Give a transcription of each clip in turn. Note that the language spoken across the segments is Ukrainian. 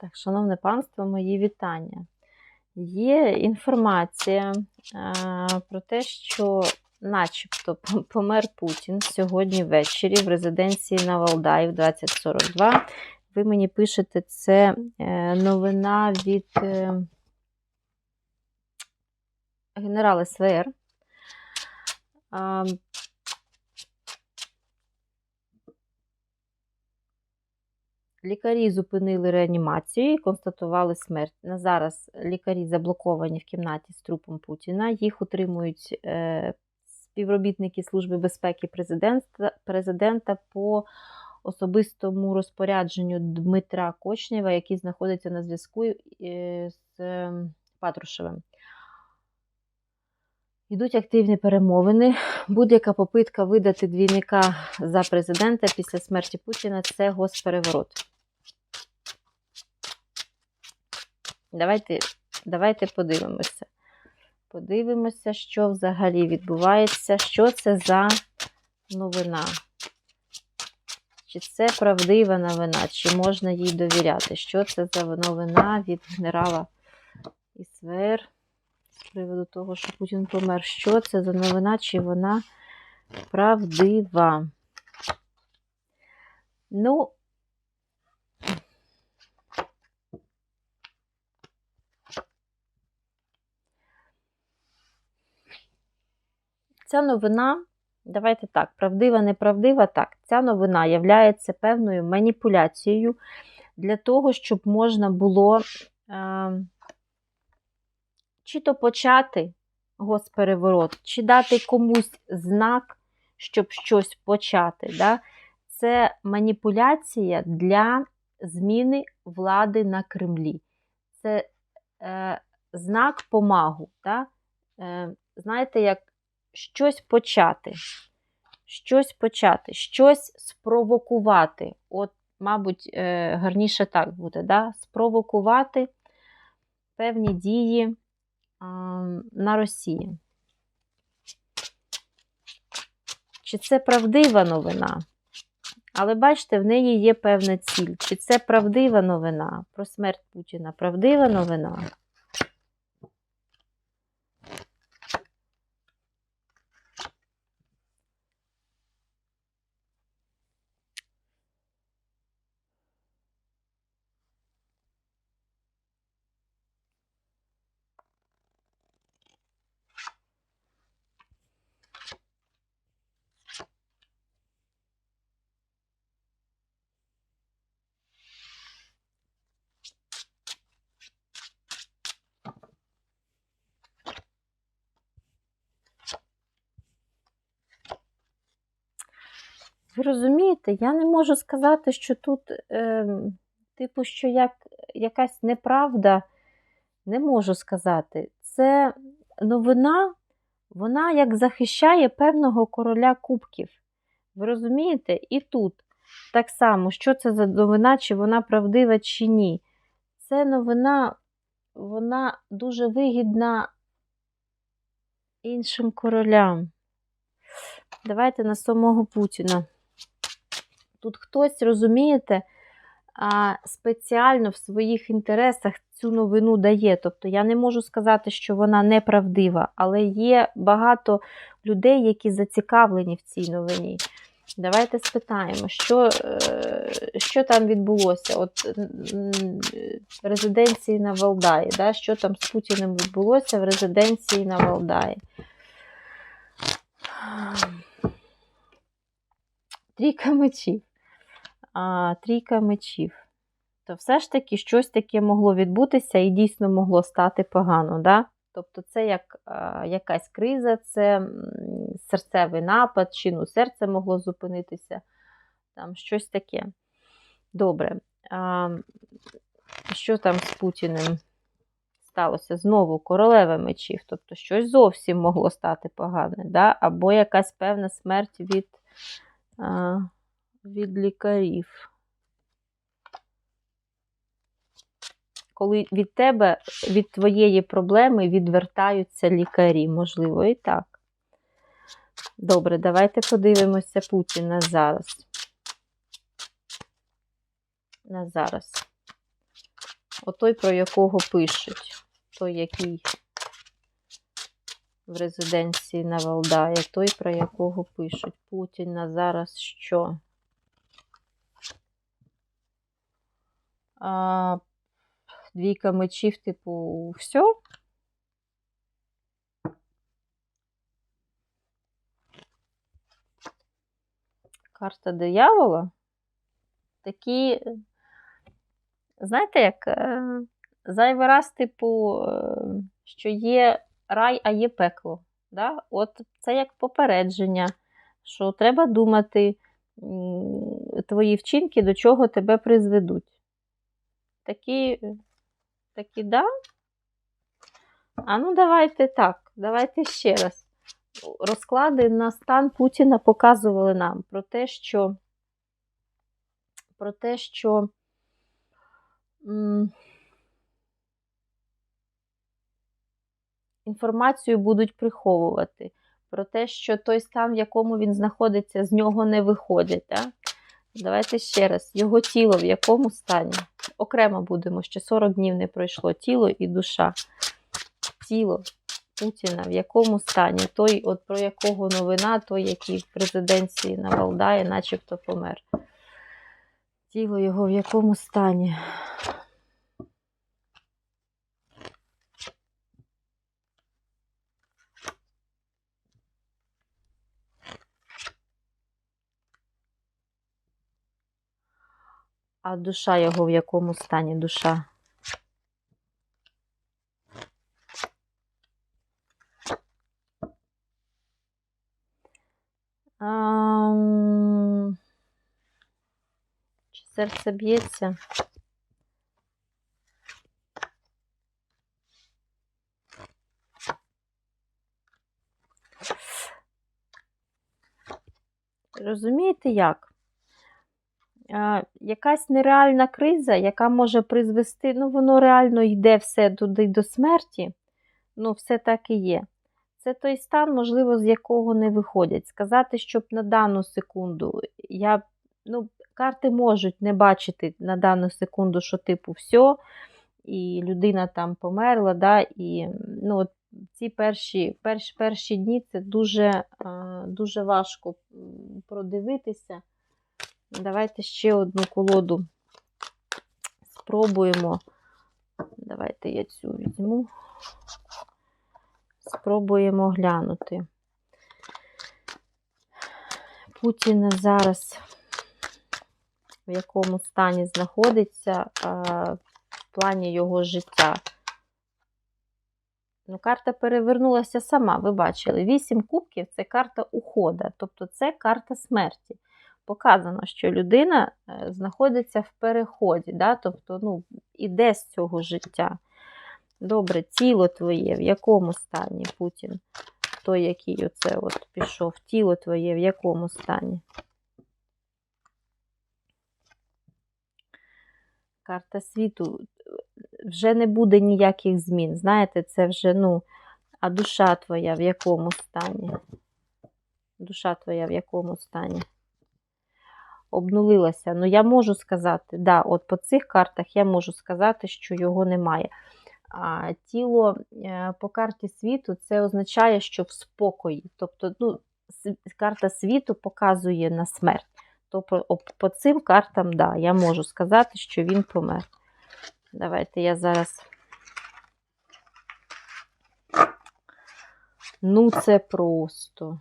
Так, шановне панство, мої вітання. Є інформація а, про те, що начебто помер Путін сьогодні ввечері в резиденції на Валдаї в 2042. Ви мені пишете, це е, новина від е, генерала СВР. Лікарі зупинили реанімацію і констатували смерть. На зараз лікарі заблоковані в кімнаті з трупом Путіна. Їх утримують е, співробітники Служби безпеки президента, президента по особистому розпорядженню Дмитра Кочнєва, який знаходиться на зв'язку е, з е, Патрушевим. Йдуть активні перемовини. Будь-яка попитка видати двійника за президента після смерті Путіна це госпереворот. Давайте, давайте подивимося. Подивимося, що взагалі відбувається, що це за новина. Чи це правдива новина, чи можна їй довіряти? Що це за новина від генерала ІСВР з приводу того, що Путін помер? Що це за новина, чи вона правдива? Ну, ця новина, давайте так, правдива, неправдива, так, ця новина є певною маніпуляцією для того, щоб можна було е, чи то почати госпереворот, чи дати комусь знак, щоб щось почати. Да? Це маніпуляція для зміни влади на Кремлі. Це е, знак помагу. Да? Е, знаєте, як щось почати, щось почати, щось спровокувати. От, мабуть, е, гарніше так буде, да? спровокувати певні дії на Росії. Чи це правдива новина? Але бачите, в неї є певна ціль. Чи це правдива новина про смерть Путіна? Правдива новина? Ви розумієте, я не можу сказати, що тут, е, типу, що як якась неправда, не можу сказати. Це новина, вона як захищає певного короля кубків. Ви розумієте? І тут так само, що це за новина, чи вона правдива, чи ні. Це новина, вона дуже вигідна іншим королям. Давайте на самого Путіна. Тут хтось, розумієте, спеціально в своїх інтересах цю новину дає. Тобто я не можу сказати, що вона неправдива, але є багато людей, які зацікавлені в цій новині. Давайте спитаємо, що е, що там відбулося? От в резиденції на Валдаї, да? що там з Путіним відбулося в резиденції на Валдаї? Трійка мечів. А, Трійка мечів. То все ж таки щось таке могло відбутися і дійсно могло стати погано. Да? Тобто це як а, якась криза, це серцевий напад, чину серце могло зупинитися. Там щось таке. Добре. А, Що там з Путіним сталося? Знову королева мечів. Тобто щось зовсім могло стати погане. Да? Або якась певна смерть від від лікарів. Коли від тебе, від твоєї проблеми відвертаються лікарі, можливо, і так. Добре, давайте подивимося Путіна зараз. На зараз. Отой, про якого пишуть. Той, який в резиденції на Валдає, той, про якого пишуть. Путін на зараз що? А, двійка мечів, типу, все. Карта диявола. Такі, знаєте, як е, зайвий раз, типу, е, що є рай, а є пекло. Да? От це як попередження, що треба думати, твої вчинки до чого тебе призведуть. Такі, такі, да? А ну, давайте так, давайте ще раз. Розклади на стан Путіна показували нам про те, що про те, що м, інформацію будуть приховувати, про те, що той стан, в якому він знаходиться, з нього не виходить. Да? Давайте ще раз. Його тіло в якому стані? Окремо будемо, ще 40 днів не пройшло. Тіло і душа. Тіло Путіна в якому стані? Той, от про якого новина, той, який в президенції навалдає, начебто помер. Тіло його в якому стані? А душа його в якому стані душа? Чи серце б'ється? Розумієте як? Якась нереальна криза, яка може призвести, ну, воно реально йде все туди до смерті, ну, все так і є. Це той стан, можливо, з якого не виходять. Сказати, щоб на дану секунду я, ну, карти можуть не бачити на дану секунду, що типу все, і людина там померла, да, і ну, от ці перші перші, перші дні це дуже, дуже важко продивитися. Давайте ще одну колоду спробуємо. Давайте я цю візьму. Спробуємо глянути. Путін зараз в якому стані знаходиться в плані його життя. Ну, Карта перевернулася сама, ви бачили. Вісім кубків це карта ухода, тобто це карта смерті. Показано, що людина е, знаходиться в переході, да? тобто ну, іде з цього життя. Добре, тіло твоє, в якому стані Путін? Той, який оце от пішов, тіло твоє в якому стані? Карта світу. Вже не буде ніяких змін. Знаєте, це вже, ну, а душа твоя в якому стані? Душа твоя в якому стані? Обнулилася. Ну, я можу сказати, да, от по цих картах я можу сказати, що його немає. А тіло е, по карті світу це означає, що в спокої. Тобто, ну, карта світу показує на смерть. Тобто, по цим картам, да, я можу сказати, що він помер. Давайте я зараз. Ну, це просто.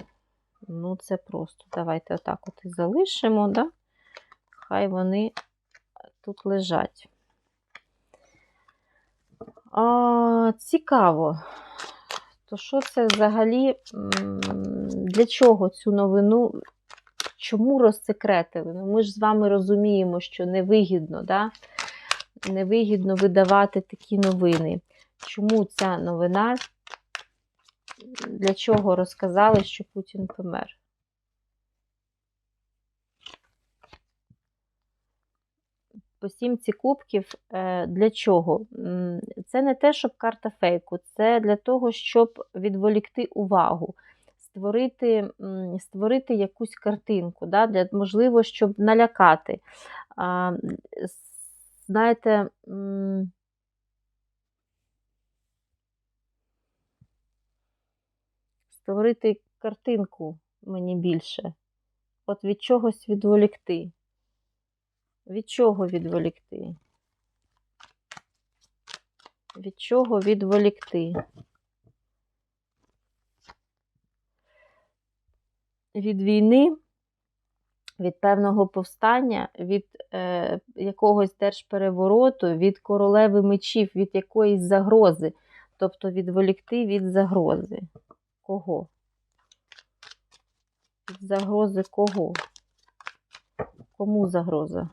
Ну, це просто. Давайте отак от і залишимо, да? Хай вони тут лежать. А, Цікаво. То що це взагалі, для чого цю новину? Чому розсекретили? Ну, Ми ж з вами розуміємо, що невигідно, да? невигідно видавати такі новини. Чому ця новина? Для чого розказали, що Путін помер? по сімці кубків е, для чого? Це не те, щоб карта фейку, це для того, щоб відволікти увагу, створити створити якусь картинку, да, для, можливо, щоб налякати. Знаєте, створити картинку мені більше, от від чогось відволікти. Від чого відволікти? Від чого відволікти? Від війни, від певного повстання, від е, якогось держперевороту, від королеви мечів, від якоїсь загрози. Тобто відволікти від загрози. Кого? Від загрози кого? Кому загроза?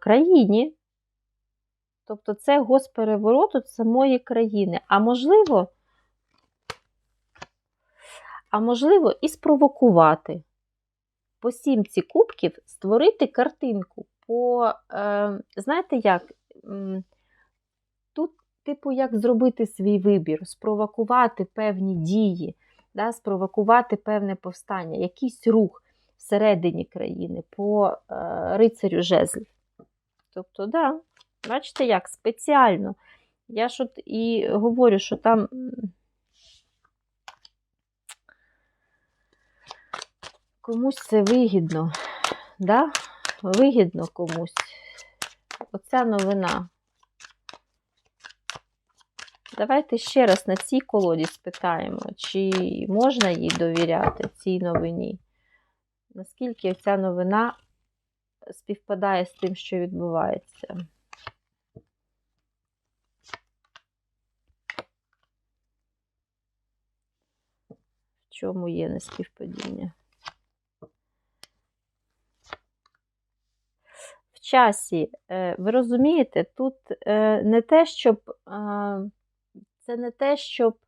Країні. Тобто це госпереворот от самої країни. А можливо, а можливо, і спровокувати. По сімці кубків створити картинку. По, е, знаєте як? Тут, типу, як зробити свій вибір, спровокувати певні дії, да, спровокувати певне повстання, якийсь рух всередині країни по е, рицарю жезлів. Тобто, да, бачите, як спеціально. Я ж от і говорю, що там. Комусь це вигідно, да? вигідно комусь. Оця новина. Давайте ще раз на цій колоді спитаємо, чи можна їй довіряти цій новині. Наскільки ця новина співпадає з тим, що відбувається? В чому є неспівпадіння? В часі, е, ви розумієте, тут е, не те, щоб це не те, щоб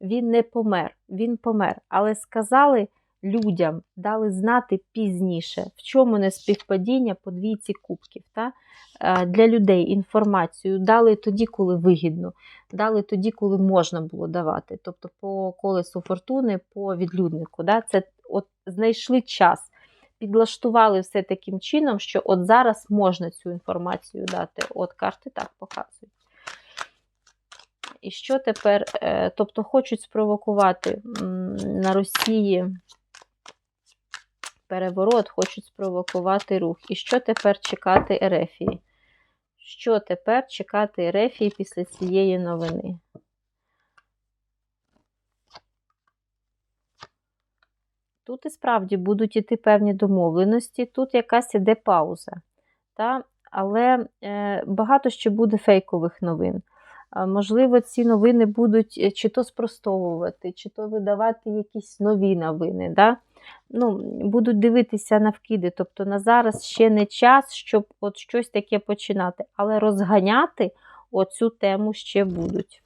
він не помер, він помер, але сказали людям дали знати пізніше, в чому не співпадіння по двійці кубків. Та? Е, для людей інформацію дали тоді, коли вигідно, дали тоді, коли можна було давати. Тобто по колесу фортуни, по відлюднику. Да? Це от знайшли час. Підлаштували все таким чином, що от зараз можна цю інформацію дати. От карти так показують. І що тепер? Е, тобто хочуть спровокувати на Росії переворот, хочуть спровокувати рух. І що тепер чекати Ерефії? Що тепер чекати Ерефії після цієї новини? Тут і справді будуть іти певні домовленості, тут якась іде пауза. Та? Але е, багато ще буде фейкових новин. Можливо, ці новини будуть е, чи то спростовувати, чи то видавати якісь нові новини. Да? Ну, Будуть дивитися на вкиди. Тобто на зараз ще не час, щоб от щось таке починати. Але розганяти оцю тему ще будуть.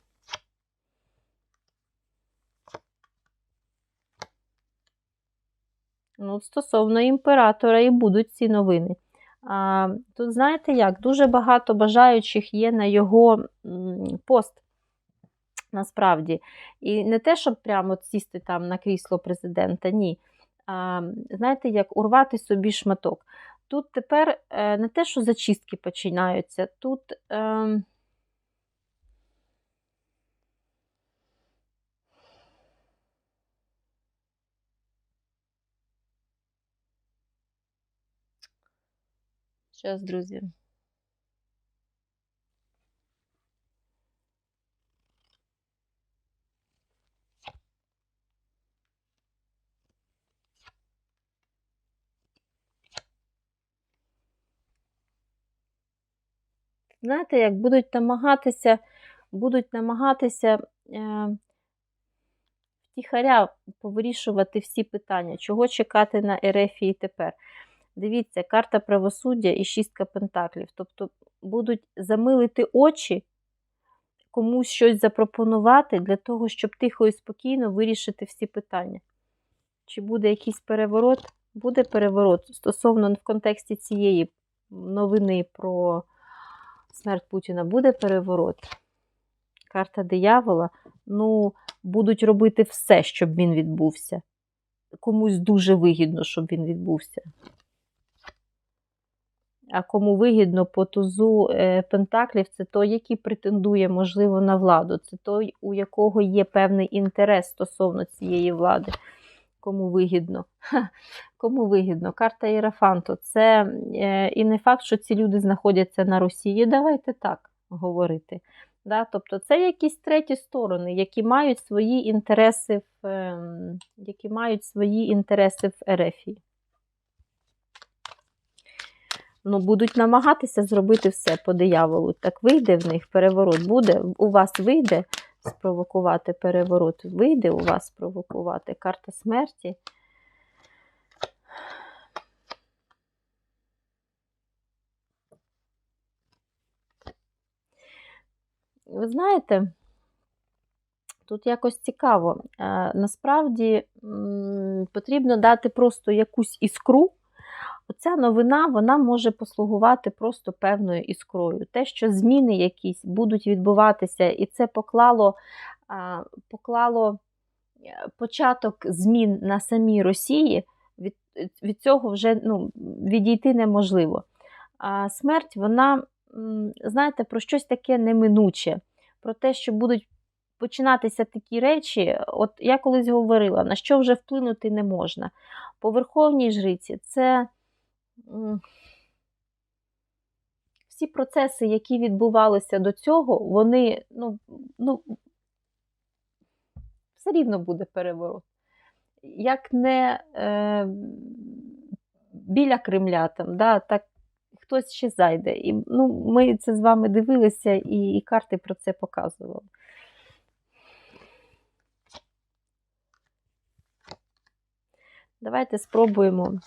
Ну, Стосовно імператора і будуть ці новини. А, Тут, знаєте як, дуже багато бажаючих є на його пост. Насправді. І не те, щоб прямо сісти там на крісло президента, ні. Знаєте, як урвати собі шматок. Тут тепер е, не те, що зачистки починаються, тут. Е, Зараз, друзі. Знаєте, як будуть намагатися, будуть намагатися е, втіхаря повирішувати всі питання, чого чекати на Ерефії тепер. Дивіться, карта правосуддя і шістка пентаклів. Тобто будуть замилити очі, комусь щось запропонувати для того, щоб тихо і спокійно вирішити всі питання. Чи буде якийсь переворот? Буде переворот стосовно в контексті цієї новини про смерть Путіна, буде переворот. Карта диявола, ну, будуть робити все, щоб він відбувся. Комусь дуже вигідно, щоб він відбувся. а кому вигідно по тузу е, Пентаклів, це той, який претендує, можливо, на владу. Це той, у якого є певний інтерес стосовно цієї влади. Кому вигідно. Ха, кому вигідно. Карта Єрафанту. Це е, і не факт, що ці люди знаходяться на Росії. Давайте так говорити. Да? Тобто це якісь треті сторони, які мають свої інтереси в, е, які мають свої інтереси в Ерефії. Ну, будуть намагатися зробити все по дияволу. Так вийде в них переворот. Буде, у вас вийде спровокувати переворот. Вийде у вас спровокувати карта смерті. Ви знаєте, тут якось цікаво. Е, насправді потрібно дати просто якусь іскру. Оця новина вона може послугувати просто певною іскрою. Те, що зміни якісь будуть відбуватися, і це поклало, поклало е, початок змін на самій Росії, від, від цього вже ну, відійти неможливо. Смерть, вона, знаєте, про щось таке неминуче, про те, що будуть починатися такі речі, от я колись говорила, на що вже вплинути не можна. По Верховній жриці це всі процеси, які відбувалися до цього, вони, ну, ну, все рівно буде переворот. Як не е, біля Кремля, там, да, так хтось ще зайде. І, ну, Ми це з вами дивилися, і, і карти про це показували. Давайте спробуємо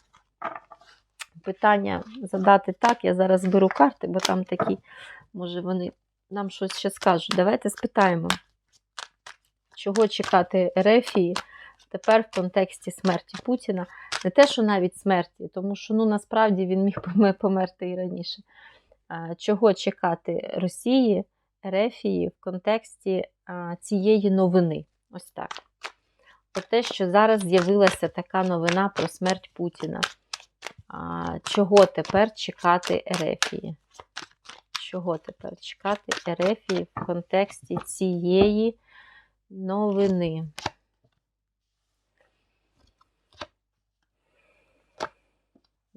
питання задати так. Я зараз беру карти, бо там такі, може, вони нам щось ще скажуть. Давайте спитаємо, чого чекати Ерефії тепер в контексті смерті Путіна. Не те, що навіть смерті, тому що ну, насправді він міг померти і раніше. Чого чекати Росії, Ерефії в контексті цієї новини? Ось так. Про те, що зараз з'явилася така новина про смерть Путіна. Чого тепер чекати Ерефії? Чого тепер чекати Ерефії в контексті цієї новини?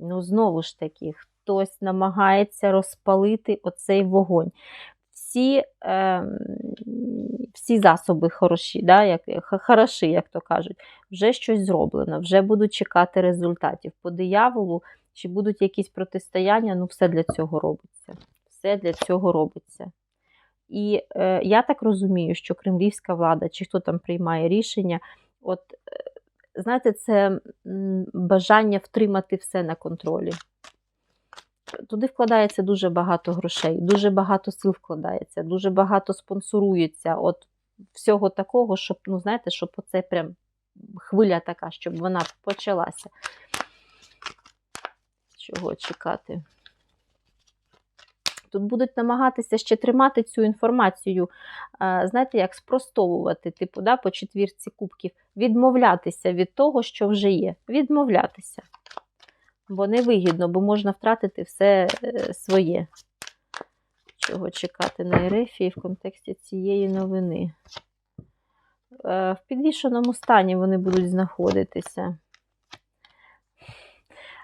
Ну, знову ж таки, хтось намагається розпалити оцей вогонь. Всі е, всі засоби хороші, да, як, хороші, як то кажуть, вже щось зроблено, вже будуть чекати результатів. По дияволу, чи будуть якісь протистояння, ну все для цього робиться. Все для цього робиться. І е, я так розумію, що кремлівська влада, чи хто там приймає рішення, от знаєте, це бажання втримати все на контролі. Туди вкладається дуже багато грошей, дуже багато сил вкладається, дуже багато спонсорується. От всього такого, щоб, ну, знаєте, щоб оце прям хвиля така, щоб вона почалася. Чого чекати? Тут будуть намагатися ще тримати цю інформацію, знаєте, як спростовувати, типу, да, по четвірці кубків, відмовлятися від того, що вже є. Відмовлятися. Бо невигідно, бо можна втратити все е, своє. Чого чекати на Ерефії в контексті цієї новини? Е, в підвішеному стані вони будуть знаходитися.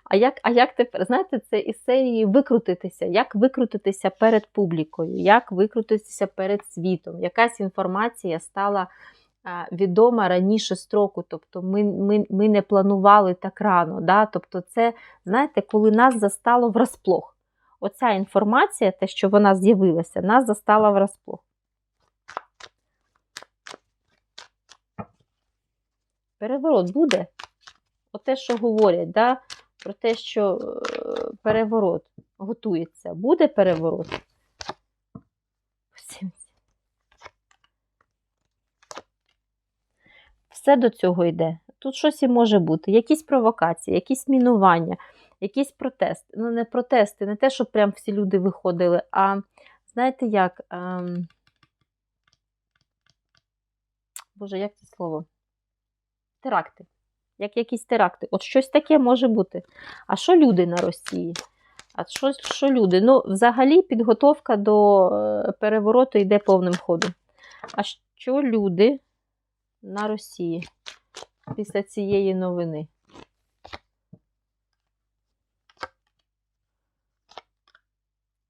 А як а як тепер, знаєте, це із серії викрутитися, як викрутитися перед публікою, як викрутитися перед світом? Якась інформація стала відома раніше строку, тобто ми ми, ми не планували так рано. Да? Тобто, це, знаєте, коли нас застало врасплох. Оця інформація, те, що вона з'явилася, нас застала врасплох. Переворот буде. Оте, що говорять, да? Про те, що е, переворот готується. Буде переворот? Все до цього йде. Тут щось і може бути. Якісь провокації, якісь мінування, якісь протести. Ну, не протести, не те, щоб прям всі люди виходили, а знаєте як? Ем... Боже, як це слово? Теракти як якісь теракти. От щось таке може бути. А що люди на Росії? А що, що люди? Ну, взагалі, підготовка до е, перевороту йде повним ходом. А що люди на Росії після цієї новини?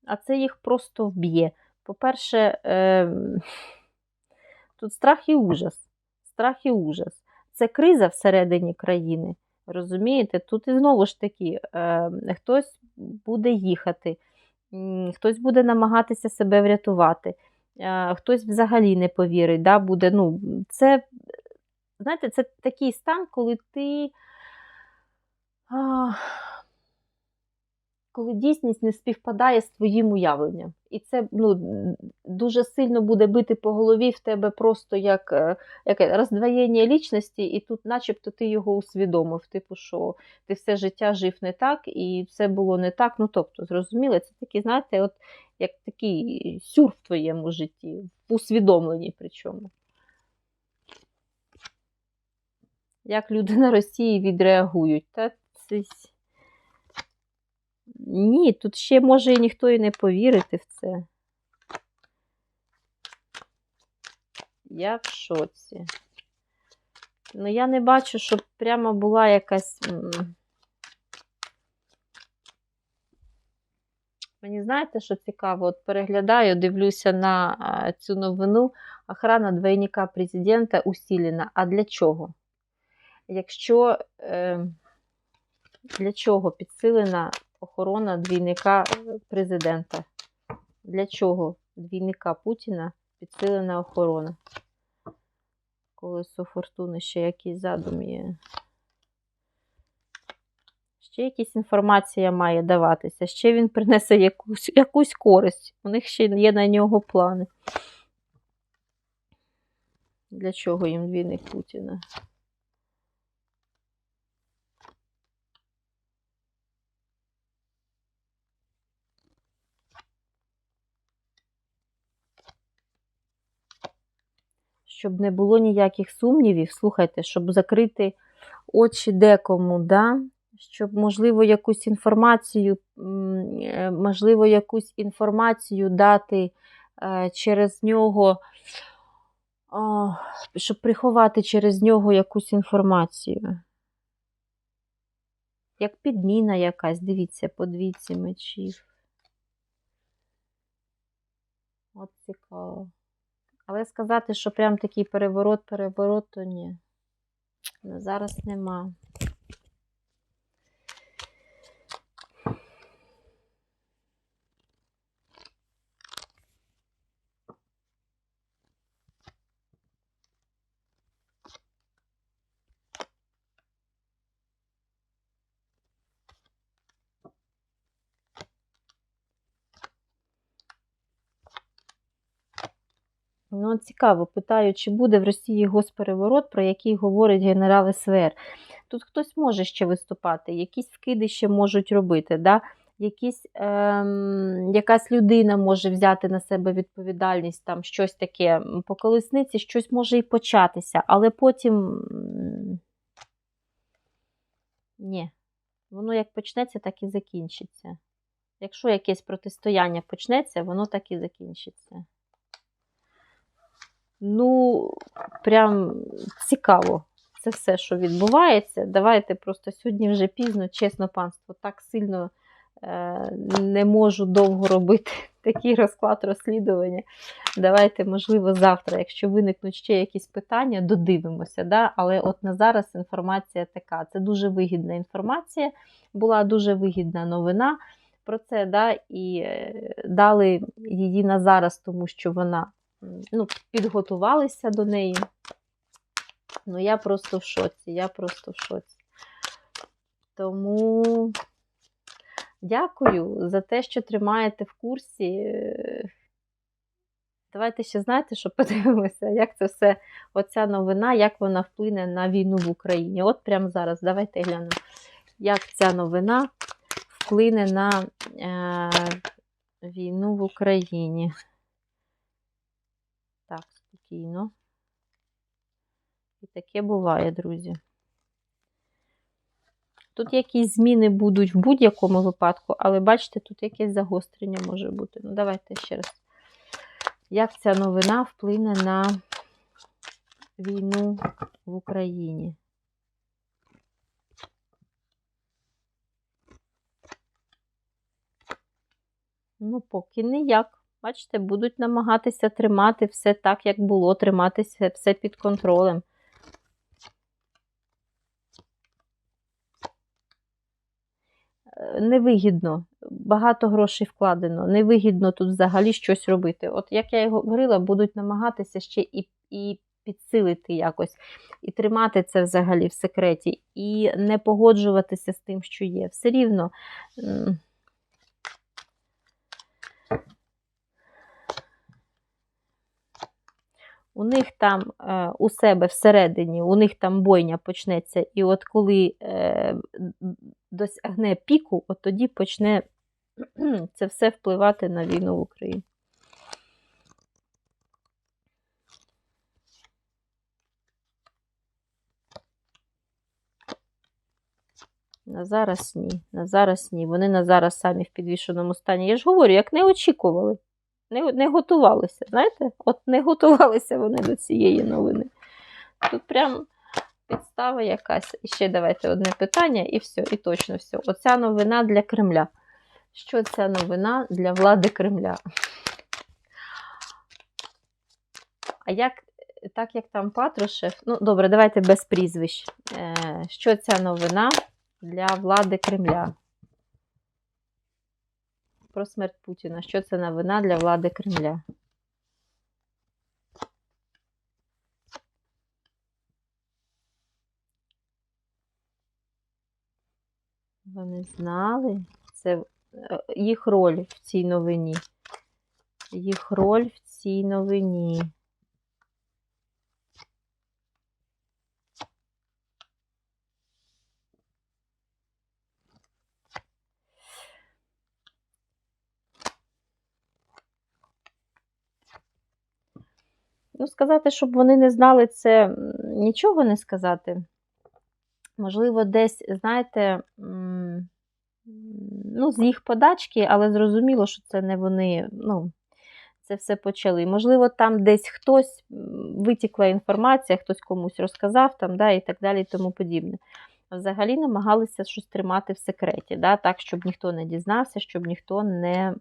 А це їх просто вб'є. По-перше, е, тут страх і ужас. Страх і ужас. Це криза всередині країни. Розумієте? Тут і знову ж таки, е, хтось буде їхати, хтось буде намагатися себе врятувати, е, хтось взагалі не повірить. Да, буде, ну, це, знаєте, це такий стан, коли ти. Коли дійсність не співпадає з твоїм уявленням. І це ну, дуже сильно буде бити по голові в тебе просто як, е, як роздвоєння лічності, і тут, начебто, ти його усвідомив. Типу, що ти все життя жив не так, і все було не так. Ну, тобто, зрозуміло, це такий, знаєте, от як такий сюр в твоєму житті, в усвідомленні причому. Як люди на Росії відреагують? Та це... Ні, тут ще може і ніхто і не повірити в це. Я в шоці. Ну, я не бачу, щоб прямо була якась. Мені знаєте, що цікаво? От переглядаю, дивлюся на цю новину. Охрана двойника президента усилена. А для чого? Якщо е, для чого підсилена охорона двійника президента. Для чого двійника Путіна підсилена охорона? Колесо фортуни ще якийсь задум є. Ще якась інформація має даватися, ще він принесе якусь, якусь користь. У них ще є на нього плани. Для чого їм двійник Путіна? Щоб не було ніяких сумнівів, слухайте, щоб закрити очі декому, да? щоб, можливо, якусь інформацію, е, можливо, якусь інформацію дати е, через нього, щоб приховати через нього якусь інформацію. Як підміна якась, дивіться, по мечів. От цікаво. Але сказати, що прям такий переворот-переворот, то ні. Зараз нема. Ну, цікаво, питаю, чи буде в Росії госпереворот, про який говорить генерал СВР. Тут хтось може ще виступати, якісь вкиди ще можуть робити. Да? Якісь, ем, Якась людина може взяти на себе відповідальність, там щось таке по колесниці, щось може і початися, але потім ні, воно як почнеться, так і закінчиться. Якщо якесь протистояння почнеться, воно так і закінчиться. Ну, прям цікаво. Це все, що відбувається. Давайте просто сьогодні вже пізно, чесно панство, так сильно е, не можу довго робити такий розклад розслідування. Давайте, можливо, завтра, якщо виникнуть ще якісь питання, додивимося. Да? Але от на зараз інформація така. Це дуже вигідна інформація, була дуже вигідна новина про це, да? і е, дали її на зараз, тому що вона ну, підготувалися до неї. Ну, я просто в шоці, я просто в шоці. Тому дякую за те, що тримаєте в курсі. Давайте ще знаєте, що подивимося, як це все, оця новина, як вона вплине на війну в Україні. От прямо зараз, давайте глянемо, як ця новина вплине на е, війну в Україні спокійно. І таке буває, друзі. Тут якісь зміни будуть в будь-якому випадку, але бачите, тут якесь загострення може бути. Ну, давайте ще раз. Як ця новина вплине на війну в Україні? Ну, поки ніяк. Бачите, будуть намагатися тримати все так, як було, триматися все під контролем. Е, Невигідно, багато грошей вкладено, невигідно тут взагалі щось робити. От як я і говорила, будуть намагатися ще і, і підсилити якось, і тримати це взагалі в секреті, і не погоджуватися з тим, що є. Все рівно. У них там е, у себе всередині, у них там бойня почнеться, і от коли е, досягне піку, от тоді почне це все впливати на війну в Україні. На зараз ні. На зараз ні. Вони на зараз самі в підвішеному стані. Я ж говорю, як не очікували, не, не готувалися. Знаєте? От не готувалися вони до цієї новини. Тут прям підстава якась. І ще давайте одне питання, і все, і точно все. Оця новина для Кремля. Що ця новина для влади Кремля? А як, так як там Патрушев, ну добре, давайте без прізвищ. Е, Що ця новина для влади Кремля? Про смерть Путіна. Що це новина для влади Кремля? Вони знали. Це е, їх роль в цій новині. Їх роль в цій новині. Ну, сказати, щоб вони не знали це, нічого не сказати. Можливо, десь, знаєте, ну, з їх подачки, але зрозуміло, що це не вони, ну, це все почали. Можливо, там десь хтось витікла інформація, хтось комусь розказав, там, да, і так далі, і тому подібне. Взагалі намагалися щось тримати в секреті, да, так, щоб ніхто не дізнався, щоб ніхто не,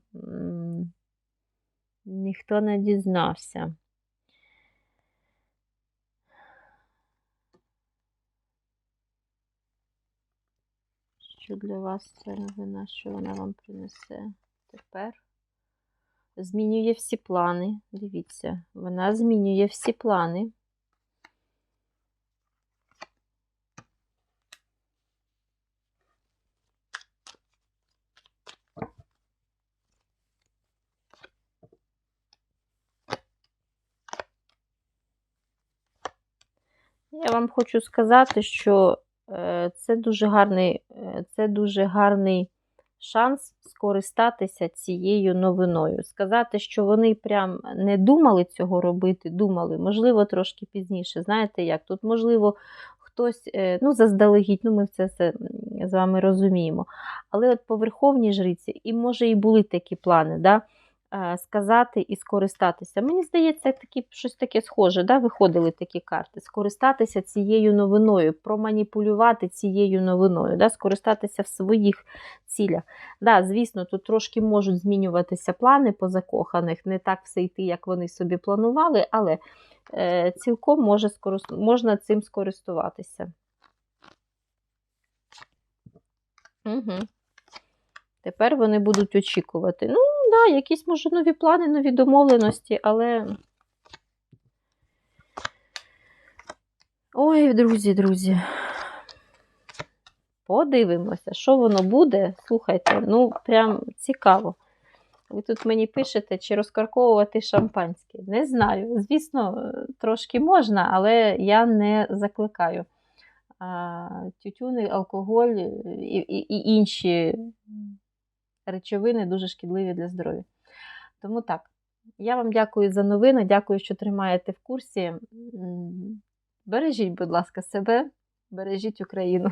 ніхто не дізнався. Що для вас ця новина, що вона вам принесе тепер? Змінює всі плани. Дивіться, вона змінює всі плани. Я вам хочу сказати, що це дуже гарний, е, це дуже гарний шанс скористатися цією новиною. Сказати, що вони прям не думали цього робити, думали, можливо, трошки пізніше. Знаєте як? Тут, можливо, хтось, е, ну, заздалегідь, ну, ми все з вами розуміємо. Але от по Верховній жриці, і може і були такі плани, да? Е, сказати і скористатися. Мені здається, такі, щось таке схоже, да? виходили такі карти. Скористатися цією новиною, проманіпулювати цією новиною, да? скористатися в своїх цілях. Да, Звісно, тут трошки можуть змінюватися плани по закоханих, не так все йти, як вони собі планували, але е, цілком може скорист... можна цим скористуватися. Угу. Тепер вони будуть очікувати. Ну, да, якісь, може, нові плани, нові домовленості, але. Ой, друзі, друзі. Подивимося, що воно буде. Слухайте, ну, прям цікаво. Ви тут мені пишете, чи розкарковувати шампанське. Не знаю. Звісно, трошки можна, але я не закликаю. Тютюни, алкоголь і, і, і інші речовини дуже шкідливі для здоров'я. Тому так, я вам дякую за новини, дякую, що тримаєте в курсі. Бережіть, будь ласка, себе, бережіть Україну.